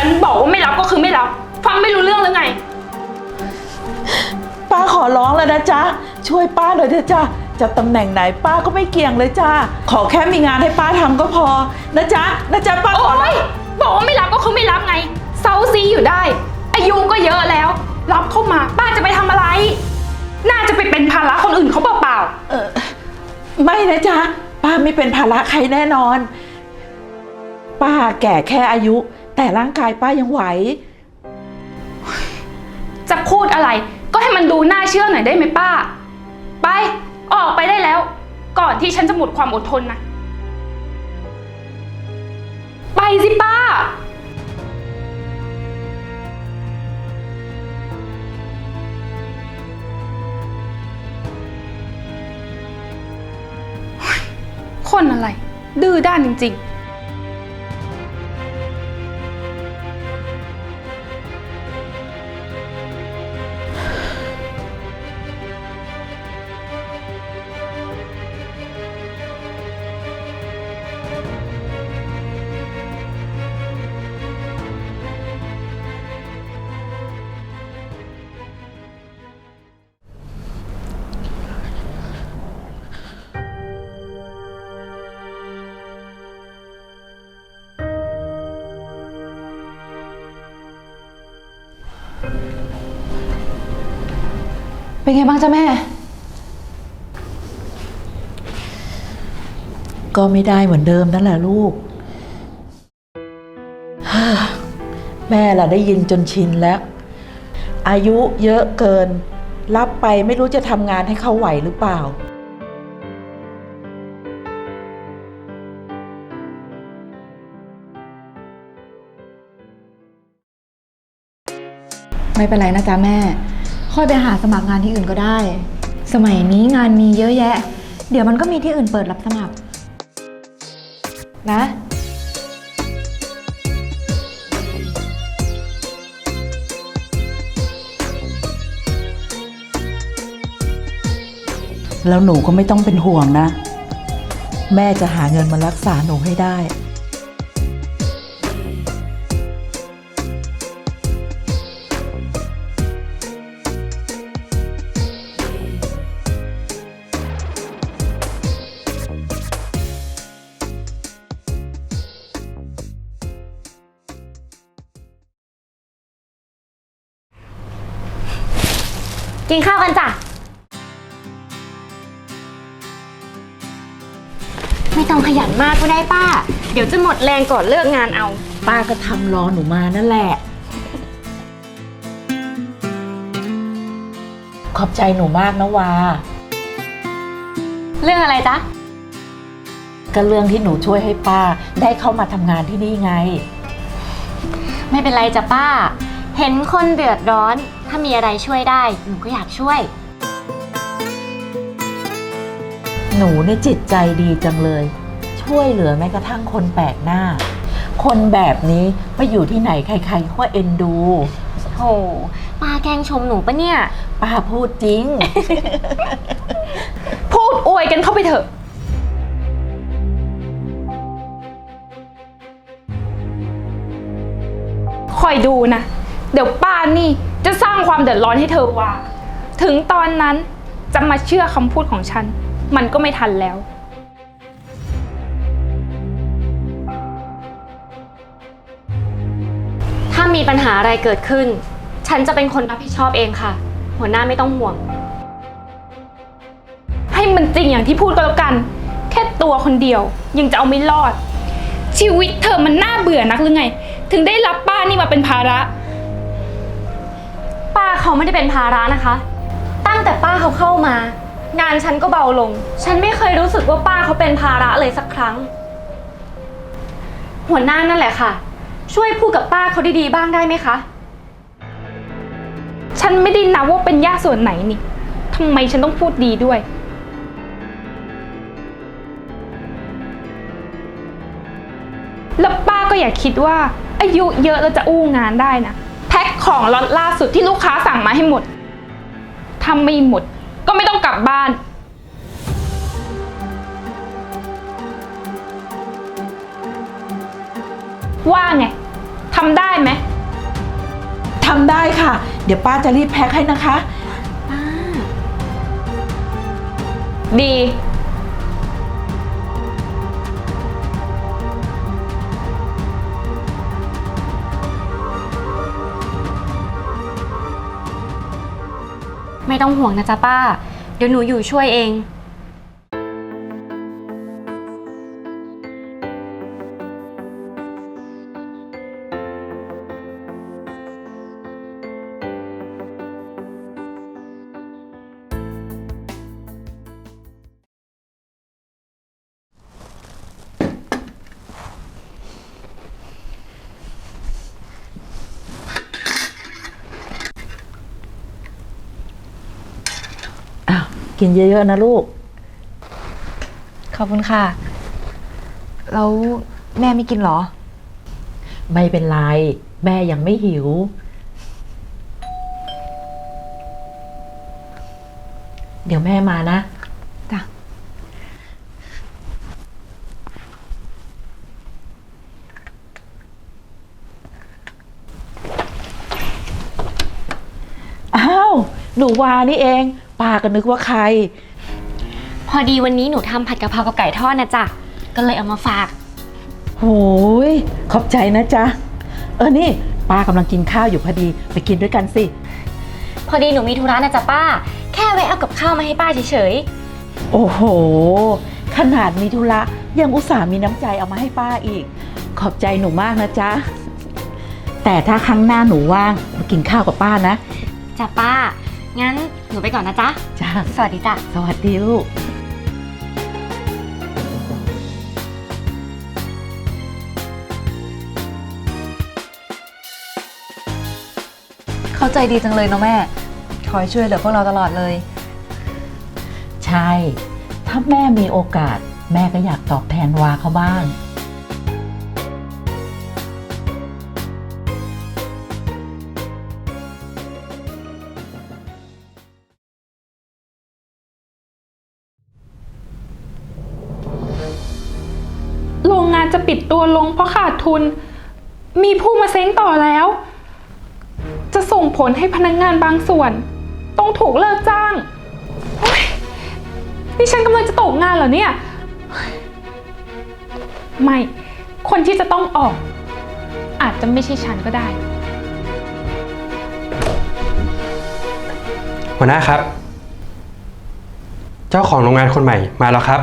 ฉันบอกว่าไม่รับก็คือไม่รับ ฟังไม่รู้เรื่องหรือไง ป้าขอร้องแล้วนะจ๊ะ ช่วยป้าหน่อยเถอะจ้ะจะตำแหน่งไหนป้าก็ไม่เกี่ยงเลยจ้าขอแค่มีงานให้ป้าทำก็พอนะจ๊ะนะจ๊ะป้าขโอ๊อร้องยบอกว่าไม่รับก็คือไม่รับไงเซาซีอยู่ได้ อายุก็เยอะแล้ว รับเข้ามาป้าจะไปทำอะไร น่าจะไปเป็นภาระคนอื่นเขาเปล่าเออไม่นะจ๊ะป้าไม่เป็นภาระใครแน่นอน ป้าแก่แค่อายุ แต่ร่างกายป้ายังไหว จะพูดอะไร ก็ให้มันดูน่าเชื่อหน่อยได้ไหมป้า ไป ออกไปได้แล้ว ก่อนที่ฉันจะหมดความอดทนนะ ไปสิป้า คนอะไร ดื้อด้านจริง ๆ เป็นไงบ้างจ้ะแม่ ก็ไม่ได้เหมือนเดิมนั่นแหละลูก แม่ล่ะได้ยินจนชินแล้ว อายุเยอะเกิน รับไปไม่รู้จะทำงานให้เขาไหวหรือเปล่า ไม่เป็นไรนะจ๊ะแม่ ค่อยไปหาสมัครงานที่อื่นก็ได้ สมัยนี้งานมีเยอะแยะ เดี๋ยวมันก็มีที่อื่นเปิดรับสมัคร นะ แล้วหนูก็ไม่ต้องเป็นห่วงนะ แม่จะหาเงินมารักษาหนูให้ได้ กินข้าวกันจ้ะ ไม่ต้องขยันมากก็ได้ป้า เดี๋ยวจะหมดแรงก่อนเลิกงานเอา ป้าก็ทำรอหนูมานั่นแหละ ขอบใจหนูมากนะวา เรื่องอะไรจ๊ะ ก็เรื่องที่หนูช่วยให้ป้า ได้เข้ามาทำงานที่นี่ไง ไม่เป็นไรจ้ะป้า เห็นคนเดือดร้อน ถ้ามีอะไรช่วยได้ หนูก็อยากช่วย หนูนี่จิตใจดีจังเลย ช่วยเหลือแม้กระทั่งคนแปลกหน้า คนแบบนี้ไปอยู่ที่ไหนใครๆก็เอ็นดู โหป้าแกล้งชมหนูปะเนี่ย ป้าพูดจริง พูดอวยกันเข้าไปเถอะ คอยดูนะ เดี๋ยวป้านี่ จะสร้างความเดือดร้อนให้เธอว่า ถึงตอนนั้นจะมาเชื่อคำพูดของฉัน มันก็ไม่ทันแล้ว ถ้ามีปัญหาอะไรเกิดขึ้น ฉันจะเป็นคนรับผิดชอบเองค่ะ หัวหน้าไม่ต้องห่วง ให้มันจริงอย่างที่พูดก็แล้วกัน แค่ตัวคนเดียวยังจะเอาไม่รอด ชีวิตเธอมันน่าเบื่อนักหรือไง ถึงได้รับป้านี่มาเป็นภาระป้า เขาไม่ได้เป็นภาระนะคะ ตั้งแต่ป้าเขาเข้ามา งานฉันก็เบาลง ฉันไม่เคยรู้สึกว่าป้าเขาเป็นภาระเลยสักครั้ง หัวหน้านั่นแหละค่ะ ช่วยพูดกับป้าเขาดีๆบ้างได้ไหมคะ ฉันไม่ได้นับว่าเป็นย่าส่วนไหนนี่ทำไมฉันต้องพูดดีด้วย แล้วป้าก็อย่าคิดว่า อายุเยอะแล้วจะอู้งานได้นะ แพ็คของล็อตล่าสุดที่ลูกค้าสั่งมาให้หมด ถ้าไม่หมด ก็ไม่ต้องกลับบ้าน ว่าไงทำได้ไหม ทำได้ค่ะ เดี๋ยวป้าจะรีบแพ็คให้นะคะ ดี ไม่ต้องห่วงนะจ๊ะป้า เดี๋ยวหนูอยู่ช่วยเอง กินเยอะๆนะลูก ขอบคุณค่ะ แล้วแม่ไม่กินเหรอ ไม่เป็นไร แม่ยังไม่หิว เดี๋ยวแม่มานะ จ้ะ อ้าว หนูวานี่เอง ป้าก็นึกว่าใคร พอดีวันนี้หนูทำผัดกะเพรากับไก่ทอดนะจ๊ะ ก็เลยเอามาฝาก โหยขอบใจนะจ๊ะ เออนี่ป้ากำลังกินข้าวอยู่พอดีไปกินด้วยกันสิ พอดีหนูมีธุระนะจ๊ะป้า แค่แวะเอากับข้าวมาให้ป้าเฉยโอ้โห ขนาดมีธุระยังอุตส่าห์มีน้ำใจเอามาให้ป้าอีก ขอบใจหนูมากนะจ๊ะ แต่ถ้าครั้งหน้าหนูว่างมากินข้าวกับป้านะ ๆจ้ะป้า งั้น หนูไปก่อนนะจ๊ะ จ้าสวัสดีจ้ะ สวัสดีลูก เข้าใจดีจังเลยเนาะแม่ คอยช่วยเหลือพวกเราตลอดเลย ใช่ ถ้าแม่มีโอกาส แม่ก็อยากตอบแทนวาเขาบ้าง โรงงานจะปิดตัวลงเพราะขาดทุน มีผู้มาเซ้งต่อแล้ว จะส่งผลให้พนักงานบางส่วน ต้องถูกเลิกจ้างโอ๊ยนี่ฉันกำลังจะตกงานเหรอเนี่ยเฮ้ยไม่ คนที่จะต้องออก อาจจะไม่ใช่ฉันก็ได้ หัวหน้าครับ เจ้าของโรงงานคนใหม่มาแล้วครับ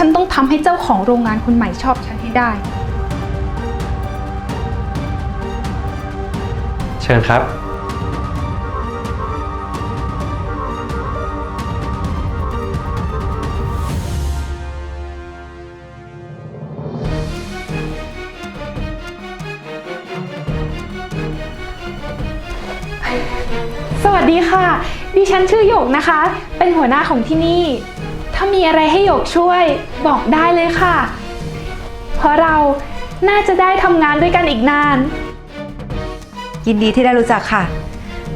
ฉันต้องทำให้เจ้าของโรงงานคนใหม่ชอบฉันให้ได้ เชิญครับ สวัสดีค่ะ ดิฉันชื่อหยกนะคะ เป็นหัวหน้าของที่นี่ ถ้ามีอะไรให้หยกช่วยบอกได้เลยค่ะ เพราะเราน่าจะได้ทำงานด้วยกันอีกนาน ยินดีที่ได้รู้จักค่ะ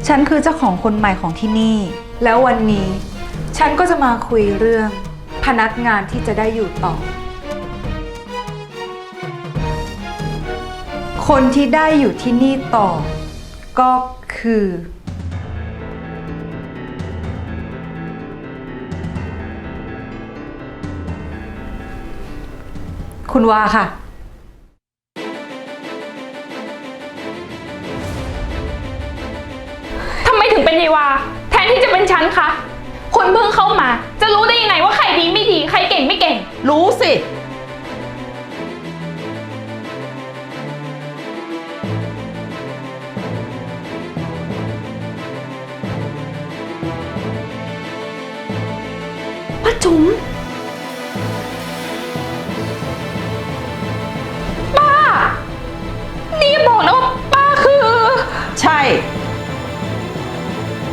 ฉันคือเจ้าของคนใหม่ของที่นี่ แล้ววันนี้ ฉันก็จะมาคุยเรื่อง พนักงานที่จะได้อยู่ต่อ คนที่ได้อยู่ที่นี่ต่อ ก็คือ คุณวาค่ะ ทำไมถึงเป็นยายวา แทนที่จะเป็นฉันคะ คุณเพิ่งเข้ามา จะรู้ได้ยังไงว่าใครดีไม่ดี ใครเก่งไม่เก่ง รู้สิ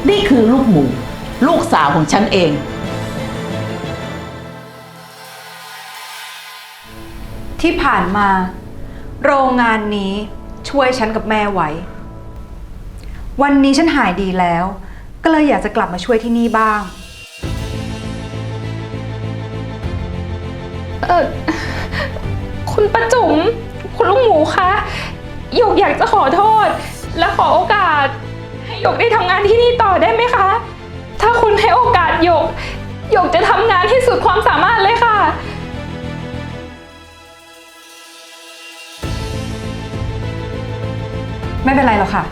นี่คือลูกหมู ลูกสาวของฉันเอง ที่ผ่านมา โรงงานนี้ช่วยฉันกับแม่ไว้ วันนี้ฉันหายดีแล้ว ก็เลยอยากจะกลับมาช่วยที่นี่บ้าง เออคุณประจุม คุณลูกหมูคะหยกอยากจะขอโทษ และขอโอกาสให้หยกได้ทำงานที่นี่ต่อได้ไหมคะ ถ้าคุณให้โอกาสหยก หยกจะทำงานให้สุดความสามารถเลยค่ะ ไม่เป็นไรหรอกค่ะ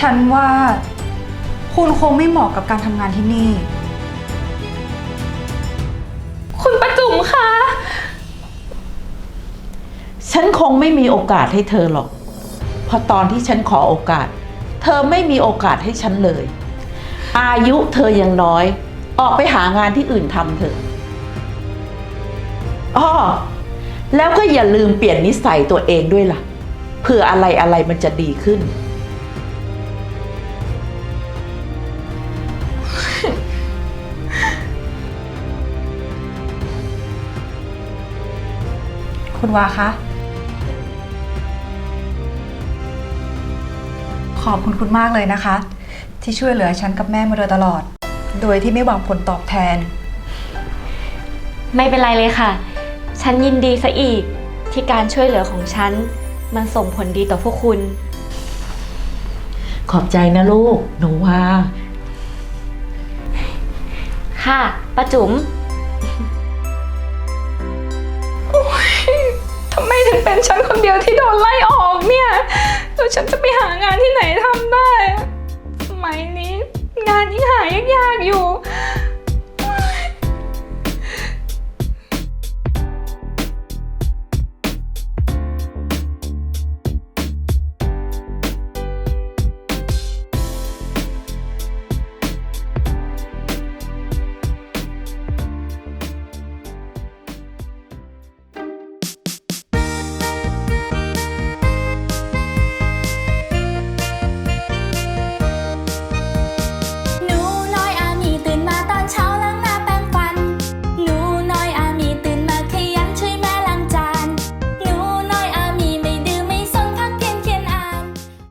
ฉันว่าคุณคงไม่เหมาะกับการทำงานที่นี่ คุณประจุมคะฉันคงไม่มีโอกาสให้เธอหรอกเพราะตอนที่ฉันขอโอกาส เธอไม่มีโอกาสให้ฉันเลย อายุเธอยังน้อย ออกไปหางานที่อื่นทำเถอะอ้อแล้วก็อย่าลืมเปลี่ยนนิสัยตัวเองด้วยล่ะเพื่ออะไรอะไรมันจะดีขึ้น คุณวาคะ ขอบคุณคุณมากเลยนะคะ ที่ช่วยเหลือฉันกับแม่มาโดยตลอด โดยที่ไม่หวังผลตอบแทน ไม่เป็นไรเลยค่ะ ฉันยินดีซะอีกที่การช่วยเหลือของฉัน มันส่งผลดีต่อพวกคุณ ขอบใจนะลูกหนูว่า ค่ะป้าจุ๋ม ทำไมถึงเป็นฉันคนเดียวที่โดนไล่ออกเนี่ย แล้วฉันจะานที่ไหนทำได้สมัยนี้งานยิ่งหายากๆอยู่